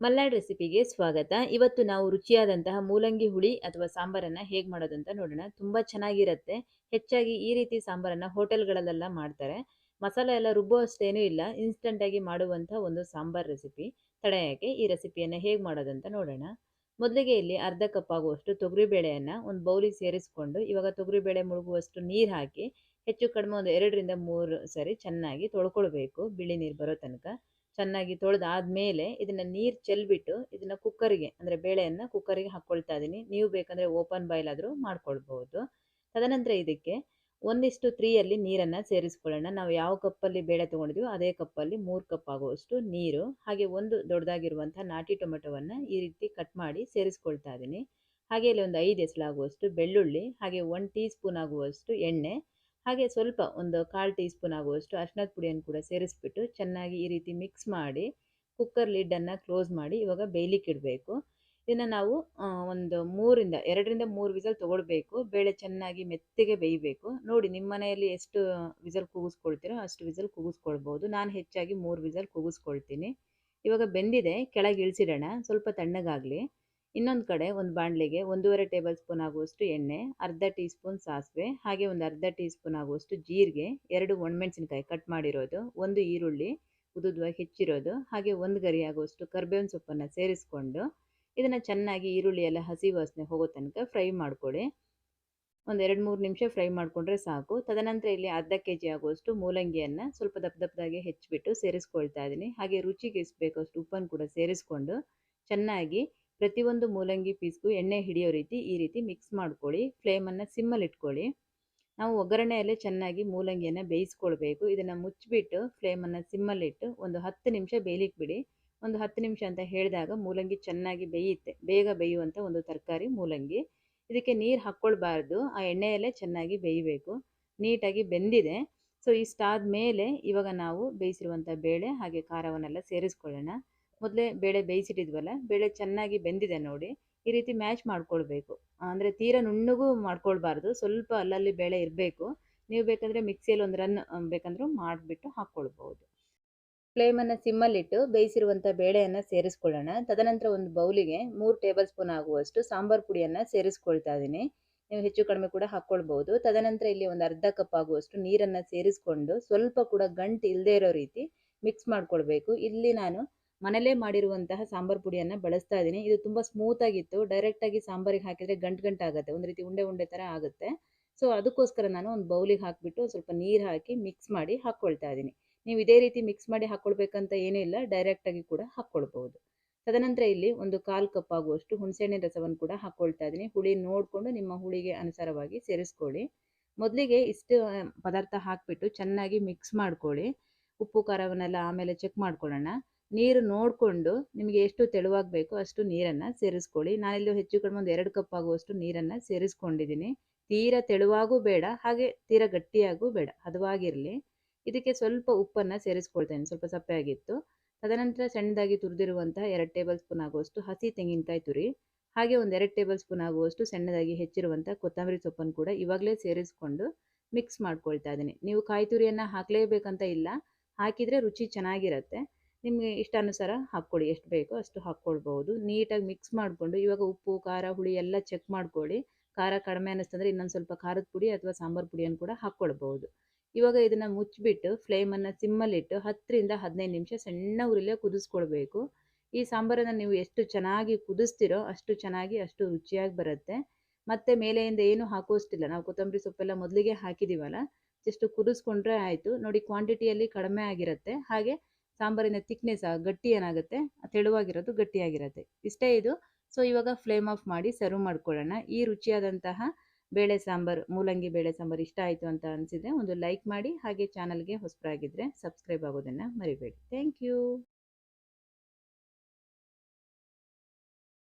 ಮಲ್ನಾಡ್ ರೆಸಿಪಿಗೆ ಸ್ವಾಗತ. ಇವತ್ತು ನಾವು ರುಚಿಯಾದಂತಹ ಮೂಲಂಗಿ ಹುಳಿ ಅಥವಾ ಸಾಂಬಾರನ್ನು ಹೇಗೆ ಮಾಡೋದಂತ ನೋಡೋಣ. ತುಂಬ ಚೆನ್ನಾಗಿರುತ್ತೆ. ಹೆಚ್ಚಾಗಿ ಈ ರೀತಿ ಸಾಂಬಾರನ್ನು ಹೋಟೆಲ್ಗಳಲ್ಲೆಲ್ಲ ಮಾಡ್ತಾರೆ. ಮಸಾಲೆ ಎಲ್ಲ ರುಬ್ಬೋ ಅಷ್ಟೇನೂ ಇಲ್ಲ. ಇನ್ಸ್ಟಂಟಾಗಿ ಮಾಡುವಂಥ ಒಂದು ಸಾಂಬಾರ್ ರೆಸಿಪಿ. ತಡೆಯೋಕ್ಕೆ ಈ ರೆಸಿಪಿಯನ್ನು ಹೇಗೆ ಮಾಡೋದಂತ ನೋಡೋಣ. ಮೊದಲಿಗೆ ಇಲ್ಲಿ ಅರ್ಧ ಕಪ್ ಆಗುವಷ್ಟು ತೊಗರಿಬೇಳೆಯನ್ನು ಒಂದು ಬೌಲಿಗೆ ಸೇರಿಸ್ಕೊಂಡು ಇವಾಗ ತೊಗರಿಬೇಳೆ ಮುಳುಗುವಷ್ಟು ನೀರು ಹಾಕಿ ಹೆಚ್ಚು ಕಡಿಮೆ ಒಂದು ಎರಡರಿಂದ ಮೂರು ಸರಿ ಚೆನ್ನಾಗಿ ತೊಳ್ಕೊಳ್ಬೇಕು. ಬಿಳಿ ನೀರು ಬರೋ ತನಕ. ಚೆನ್ನಾಗಿ ತೊಳೆದಾದ್ಮೇಲೆ ಇದನ್ನ ನೀರು ಚೆಲ್ಬಿಟ್ಟು ಇದನ್ನ ಕುಕ್ಕರಿಗೆ, ಅಂದರೆ ಬೇಳೆಯನ್ನು ಕುಕ್ಕರಿಗೆ ಹಾಕ್ಕೊಳ್ತಾ ಇದ್ದೀನಿ ನೀವು ಬೇಕಂದರೆ ಓಪನ್ ಬಾಯ್ಲ್ ಆದರೂ ಮಾಡ್ಕೊಳ್ಬಹುದು. ತದನಂತರ ಇದಕ್ಕೆ ಒಂದಿಷ್ಟು ತ್ರೀಯಲ್ಲಿ ನೀರನ್ನು ಸೇರಿಸ್ಕೊಳ್ಳೋಣ. ನಾವು ಯಾವ ಕಪ್ಪಲ್ಲಿ ಬೇಳೆ ತೊಗೊಂಡಿದ್ವಿ ಅದೇ ಕಪ್ಪಲ್ಲಿ ಮೂರು ಕಪ್ ಆಗುವಷ್ಟು ನೀರು, ಹಾಗೆ ಒಂದು ದೊಡ್ಡದಾಗಿರುವಂಥ ನಾಟಿ ಟೊಮೆಟೊವನ್ನು ಈ ರೀತಿ ಕಟ್ ಮಾಡಿ ಸೇರಿಸ್ಕೊಳ್ತಾ ಇದ್ದೀನಿ ಹಾಗೆ ಇಲ್ಲಿ ಒಂದು ಐದು ಎಸಳಾಗುವಷ್ಟು ಬೆಳ್ಳುಳ್ಳಿ, ಹಾಗೆ ಒನ್ ಟೀ ಸ್ಪೂನ್ ಆಗುವಷ್ಟು ಎಣ್ಣೆ ಹಾಗೆ ಸ್ವಲ್ಪ ಒಂದು ಕಾಲು ಟೀ ಸ್ಪೂನ್ ಆಗುವಷ್ಟು ಅರ್ಶಿನದ ಪುಡಿಯನ್ನು ಕೂಡ ಸೇರಿಸ್ಬಿಟ್ಟು ಚೆನ್ನಾಗಿ ಈ ರೀತಿ ಮಿಕ್ಸ್ ಮಾಡಿ ಕುಕ್ಕರ್ ಲಿಡ್ಡನ್ನು ಕ್ಲೋಸ್ ಮಾಡಿ ಇವಾಗ ಬೇಯಲಿಕ್ಕೆ ಇಡಬೇಕು. ಇದನ್ನು ನಾವು ಒಂದು ಮೂರಿಂದ, ಎರಡರಿಂದ ಮೂರು ವಿಸಲ್ ತೊಗೊಳ್ಬೇಕು. ಬೇಳೆ ಚೆನ್ನಾಗಿ ಮೆತ್ತಗೆ ಬೇಯಬೇಕು. ನೋಡಿ ನಿಮ್ಮ ಮನೆಯಲ್ಲಿ ಎಷ್ಟು ವಿಸಲ್ ಕೂಗಿಸ್ಕೊಳ್ತೀರೋ ಅಷ್ಟು ವಿಸಲ್ ಕೂಗಿಸ್ಕೊಳ್ಬೋದು. ನಾನು ಹೆಚ್ಚಾಗಿ ಮೂರು ವಿಸಲ್ ಕೂಗಿಸ್ಕೊಳ್ತೀನಿ. ಇವಾಗ ಬೆಂದಿದೆ, ಕೆಳಗೆ ಇಳಿಸಿಡೋಣ. ಸ್ವಲ್ಪ ತಣ್ಣಗಾಗಲಿ. ಇನ್ನೊಂದು ಕಡೆ ಒಂದು ಬಾಣಲೆಗೆ ಒಂದೂವರೆ ಟೇಬಲ್ ಸ್ಪೂನ್ ಆಗುವಷ್ಟು ಎಣ್ಣೆ, ಅರ್ಧ ಟೀ ಸ್ಪೂನ್ ಸಾಸಿವೆ, ಹಾಗೆ ಒಂದು ಅರ್ಧ ಟೀ ಸ್ಪೂನ್ ಆಗುವಷ್ಟು ಜೀರಿಗೆ, ಎರಡು ಒಣಮೆಣಸಿನ್ಕಾಯಿ ಕಟ್ ಮಾಡಿರೋದು, ಒಂದು ಈರುಳ್ಳಿ ಉದುದ್ವಾಗಿ ಹೆಚ್ಚಿರೋದು, ಹಾಗೆ ಒಂದು ಗರಿ ಆಗುವಷ್ಟು ಕರ್ಬೇವಿನ ಸೊಪ್ಪನ್ನು ಸೇರಿಸ್ಕೊಂಡು ಇದನ್ನು ಚೆನ್ನಾಗಿ ಈರುಳ್ಳಿ ಎಲ್ಲ ಹಸಿ ವಾಸನೆ ಹೋಗೋ ತನಕ ಫ್ರೈ ಮಾಡ್ಕೊಳ್ಳಿ. ಒಂದು ಎರಡು ಮೂರು ನಿಮಿಷ ಫ್ರೈ ಮಾಡಿಕೊಂಡ್ರೆ ಸಾಕು. ತದನಂತರ ಇಲ್ಲಿ ಅರ್ಧ ಕೆ ಜಿ ಆಗುವಷ್ಟು ಮೂಲಂಗಿಯನ್ನು ಸ್ವಲ್ಪ ದಪ್ಪ ದಪ್ಪದಾಗೆ ಹೆಚ್ಚಿಬಿಟ್ಟು ಸೇರಿಸ್ಕೊಳ್ತಾ ಇದ್ದೀನಿ. ಹಾಗೆ ರುಚಿಗೆ ಬೇಕಷ್ಟು ಉಪ್ಪನ್ನು ಕೂಡ ಸೇರಿಸ್ಕೊಂಡು ಚೆನ್ನಾಗಿ ಪ್ರತಿಯೊಂದು ಮೂಲಂಗಿ ಪೀಸ್ಗೂ ಎಣ್ಣೆ ಹಿಡಿಯೋ ರೀತಿ ಈ ರೀತಿ ಮಿಕ್ಸ್ ಮಾಡ್ಕೊಳ್ಳಿ. ಫ್ಲೇಮನ್ನು ಸಿಮ್ಮಲ್ಲಿ ಇಟ್ಕೊಳ್ಳಿ. ನಾವು ಒಗ್ಗರಣೆಯಲ್ಲೇ ಚೆನ್ನಾಗಿ ಮೂಲಂಗಿಯನ್ನು ಬೇಯಿಸ್ಕೊಳ್ಬೇಕು. ಇದನ್ನು ಮುಚ್ಚಿಬಿಟ್ಟು ಫ್ಲೇಮನ್ನು ಸಿಮ್ಮಲ್ಲಿಟ್ಟು ಒಂದು ಹತ್ತು ನಿಮಿಷ ಬೇಯಲಿಕ್ಕೆ ಬಿಡಿ ಒಂದು ಹತ್ತು ನಿಮಿಷ ಅಂತ ಹೇಳಿದಾಗ ಮೂಲಂಗಿ ಚೆನ್ನಾಗಿ ಬೇಯುತ್ತೆ. ಬೇಗ ಬೇಯುವಂಥ ಒಂದು ತರಕಾರಿ ಮೂಲಂಗಿ. ಇದಕ್ಕೆ ನೀರು ಹಾಕ್ಕೊಳ್ಬಾರ್ದು. ಆ ಎಣ್ಣೆಯಲ್ಲೇ ಚೆನ್ನಾಗಿ ಬೇಯಬೇಕು. ನೀಟಾಗಿ ಬೆಂದಿದೆ. ಸೊ ಇಷ್ಟಾದ ಮೇಲೆ ಇವಾಗ ನಾವು ಬೇಯಿಸಿರುವಂಥ ಬೇಳೆ ಹಾಗೆ ಖಾರವನ್ನೆಲ್ಲ ಸೇರಿಸ್ಕೊಳ್ಳೋಣ. ಮೊದಲೇ ಬೇಳೆ ಬೇಯಿಸಿಟ್ಟಿದ್ವಲ್ಲ, ಬೇಳೆ ಚೆನ್ನಾಗಿ ಬೆಂದಿದೆ ನೋಡಿ, ಈ ರೀತಿ ಮ್ಯಾಚ್ ಮಾಡ್ಕೊಳ್ಬೇಕು. ಅಂದರೆ ತೀರಾ ನುಣ್ಣಗೂ ಮಾಡ್ಕೊಳ್ಬಾರ್ದು, ಸ್ವಲ್ಪ ಅಲ್ಲಲ್ಲಿ ಬೇಳೆ ಇರಬೇಕು. ನೀವು ಬೇಕಂದರೆ ಮಿಕ್ಸಿಯಲ್ಲಿ ಒಂದು ರನ್ ಬೇಕಂದರೂ ಮಾಡಿಬಿಟ್ಟು ಹಾಕ್ಕೊಳ್ಬೋದು ಫ್ಲೇಮನ್ನು ಸಿಮ್ಮಲ್ಲಿಟ್ಟು ಬೇಯಿಸಿರುವಂಥ ಬೇಳೆಯನ್ನು ಸೇರಿಸ್ಕೊಳ್ಳೋಣ. ತದನಂತರ ಒಂದು ಬೌಲಿಗೆ ಮೂರು ಟೇಬಲ್ ಸ್ಪೂನ್ ಆಗುವಷ್ಟು ಸಾಂಬಾರು ಪುಡಿಯನ್ನು ಸೇರಿಸ್ಕೊಳ್ತಾ ಇದ್ದೀನಿ ನೀವು ಹೆಚ್ಚು ಕಡಿಮೆ ಕೂಡ ಹಾಕ್ಕೊಳ್ಬೋದು ತದನಂತರ ಇಲ್ಲಿ ಒಂದು ಅರ್ಧ ಕಪ್ ಆಗುವಷ್ಟು ನೀರನ್ನು ಸೇರಿಸ್ಕೊಂಡು ಸ್ವಲ್ಪ ಕೂಡ ಗಂಟು ಇಲ್ಲದೇ ಇರೋ ರೀತಿ ಮಿಕ್ಸ್ ಮಾಡ್ಕೊಳ್ಬೇಕು. ಇಲ್ಲಿ ನಾನು ಮನೇಲೇ ಮಾಡಿರುವಂತಹ ಸಾಂಬಾರ್ ಪುಡಿಯನ್ನು ಬಳಸ್ತಾ ಇದ್ದೀನಿ. ಇದು ತುಂಬ ಸ್ಮೂತಾಗಿತ್ತು ಡೈರೆಕ್ಟಾಗಿ ಸಾಂಬಾರಿಗೆ ಹಾಕಿದರೆ ಗಂಟು ಗಂಟಾಗುತ್ತೆ ಒಂದು ರೀತಿ ಉಂಡೆ ಉಂಡೆ ಥರ ಆಗುತ್ತೆ. ಸೊ ಅದಕ್ಕೋಸ್ಕರ ನಾನು ಒಂದು ಬೌಲಿಗೆ ಹಾಕಿಬಿಟ್ಟು ಸ್ವಲ್ಪ ನೀರು ಹಾಕಿ ಮಿಕ್ಸ್ ಮಾಡಿ ಹಾಕ್ಕೊಳ್ತಾ ಇದ್ದೀನಿ. ನೀವು ಇದೇ ರೀತಿ ಮಿಕ್ಸ್ ಮಾಡಿ ಹಾಕ್ಕೊಳ್ಬೇಕಂತ ಏನೂ ಇಲ್ಲ. ಡೈರೆಕ್ಟಾಗಿ ಕೂಡ ಹಾಕ್ಕೊಳ್ಬೋದು ತದನಂತರ ಇಲ್ಲಿ ಒಂದು ಕಾಲು ಕಪ್ ಆಗುವಷ್ಟು ಹುಣಸೆಹಣ್ಣಿನ ರಸವನ್ನು ಕೂಡ ಹಾಕ್ಕೊಳ್ತಾ ಇದ್ದೀನಿ. ಹುಳಿ ನೋಡಿಕೊಂಡು ನಿಮ್ಮ ಹುಳಿಗೆ ಅನುಸಾರವಾಗಿ ಸೇರಿಸ್ಕೊಳ್ಳಿ. ಮೊದಲಿಗೆ ಇಷ್ಟು ಪದಾರ್ಥ ಹಾಕಿಬಿಟ್ಟು ಚೆನ್ನಾಗಿ ಮಿಕ್ಸ್ ಮಾಡ್ಕೊಳ್ಳಿ. ಉಪ್ಪು, ಖಾರವನ್ನೆಲ್ಲ ಆಮೇಲೆ ಚೆಕ್ ಮಾಡ್ಕೊಳ್ಳೋಣ. ನೀರು ನೋಡಿಕೊಂಡು ನಿಮಗೆ ಎಷ್ಟು ತೆಳುವಾಗಬೇಕು ಅಷ್ಟು ನೀರನ್ನು ಸೇರಿಸ್ಕೊಳ್ಳಿ. ನಾನಿಲ್ಲಿ ಹೆಚ್ಚು ಕಡಿಮೆ ಒಂದು ಎರಡು ಕಪ್ ಆಗುವಷ್ಟು ನೀರನ್ನು ಸೇರಿಸ್ಕೊಂಡಿದ್ದೀನಿ. ತೀರಾ ತೆಳುವಾಗೂ ಬೇಡ, ಹಾಗೆ ತೀರಾ ಗಟ್ಟಿಯಾಗೂ ಬೇಡ ಹದವಾಗಿರಲಿ ಇದಕ್ಕೆ ಸ್ವಲ್ಪ ಉಪ್ಪನ್ನು ಸೇರಿಸ್ಕೊಳ್ತೇನೆ, ಸ್ವಲ್ಪ ಸಪ್ಪೆ ಆಗಿತ್ತು. ತದನಂತರ ಸಣ್ಣದಾಗಿ ತುರಿದಿರುವಂತಹ ಎರಡು ಟೇಬಲ್ ಸ್ಪೂನ್ ಆಗುವಷ್ಟು ಹಸಿ ತೆಂಗಿನಕಾಯಿ ತುರಿ, ಹಾಗೆ ಒಂದು ಎರಡು ಟೇಬಲ್ ಸ್ಪೂನ್ ಆಗುವಷ್ಟು ಸಣ್ಣದಾಗಿ ಹೆಚ್ಚಿರುವಂಥ ಕೊತ್ತಂಬರಿ ಸೊಪ್ಪನ್ನು ಕೂಡ ಇವಾಗಲೇ ಸೇರಿಸ್ಕೊಂಡು ಮಿಕ್ಸ್ ಮಾಡ್ಕೊಳ್ತಾ ಇದ್ದೀನಿ. ನೀವು ಕಾಯಿ ತುರಿಯನ್ನು ಹಾಕಲೇಬೇಕಂತ ಇಲ್ಲ, ಹಾಕಿದರೆ ರುಚಿ ಚೆನ್ನಾಗಿರುತ್ತೆ. ನಿಮಗೆ ಇಷ್ಟಾನುಸಾರ ಹಾಕ್ಕೊಳ್ಳಿ ಎಷ್ಟು ಬೇಕೋ ಅಷ್ಟು ಹಾಕ್ಕೊಳ್ಬೋದು ನೀಟಾಗಿ ಮಿಕ್ಸ್ ಮಾಡಿಕೊಂಡು ಇವಾಗ ಉಪ್ಪು, ಖಾರ, ಹುಳಿ ಎಲ್ಲ ಚೆಕ್ ಮಾಡ್ಕೊಳ್ಳಿ. ಖಾರ ಕಡಿಮೆ ಅನ್ನಿಸ್ತಂದ್ರೆ ಇನ್ನೊಂದು ಸ್ವಲ್ಪ ಖಾರದ ಪುಡಿ ಅಥವಾ ಸಾಂಬಾರು ಪುಡಿಯನ್ನು ಕೂಡ ಹಾಕ್ಕೊಳ್ಬೋದು ಇವಾಗ ಇದನ್ನು ಮುಚ್ಚಿಬಿಟ್ಟು ಫ್ಲೇಮನ್ನು ಸಿಮ್ಮಲ್ಲಿಟ್ಟು ಹತ್ತರಿಂದ ಹದಿನೈದು ನಿಮಿಷ ಸಣ್ಣ ಉರಿಲೇ ಕುದಿಸ್ಕೊಳ್ಬೇಕು. ಈ ಸಾಂಬಾರನ್ನು ನೀವು ಎಷ್ಟು ಚೆನ್ನಾಗಿ ಕುದಿಸ್ತಿರೋ ಅಷ್ಟು ಚೆನ್ನಾಗಿ, ಅಷ್ಟು ರುಚಿಯಾಗಿ ಬರುತ್ತೆ. ಮತ್ತು ಮೇಲೆಯಿಂದ ಏನು ಹಾಕೋಷ್ಟಿಲ್ಲ. ನಾವು ಕೊತ್ತಂಬರಿ ಸೊಪ್ಪೆಲ್ಲ ಮೊದಲಿಗೆ ಹಾಕಿದ್ದೀವಲ್ಲ ಜಸ್ಟ್ ಕುದಿಸ್ಕೊಂಡ್ರೆ ಆಯಿತು. ನೋಡಿ ಕ್ವಾಂಟಿಟಿಯಲ್ಲಿ ಕಡಿಮೆ ಆಗಿರುತ್ತೆ. ಹಾಗೆ ಸಾಂಬಾರಿನ ತಿಕ್ನೆಸ್ ಗಟ್ಟಿ ಏನಾಗುತ್ತೆ? ತೆಳುವಾಗಿರೋದು ಗಟ್ಟಿಯಾಗಿರುತ್ತೆ. ಇಷ್ಟೇ ಇದು. ಸೊ ಇವಾಗ ಫ್ಲೇಮ್ ಆಫ್ ಮಾಡಿ ಸರ್ವ್ ಮಾಡ್ಕೊಳ್ಳೋಣ. ಈ ರುಚಿಯಾದಂತಹ ಬೇಳೆ ಸಾಂಬಾರು, ಮೂಲಂಗಿ ಬೇಳೆ ಸಾಂಬಾರು ಇಷ್ಟ ಆಯಿತು ಅಂತ ಅನಿಸಿದೆ ಒಂದು ಲೈಕ್ ಮಾಡಿ ಹಾಗೆ ಚಾನಲ್ಗೆ ಹೊಸಬರಾಗಿದ್ದರೆ ಸಬ್ಸ್ಕ್ರೈಬ್ ಆಗೋದನ್ನು ಮರಿಬೇಡಿ. Thank you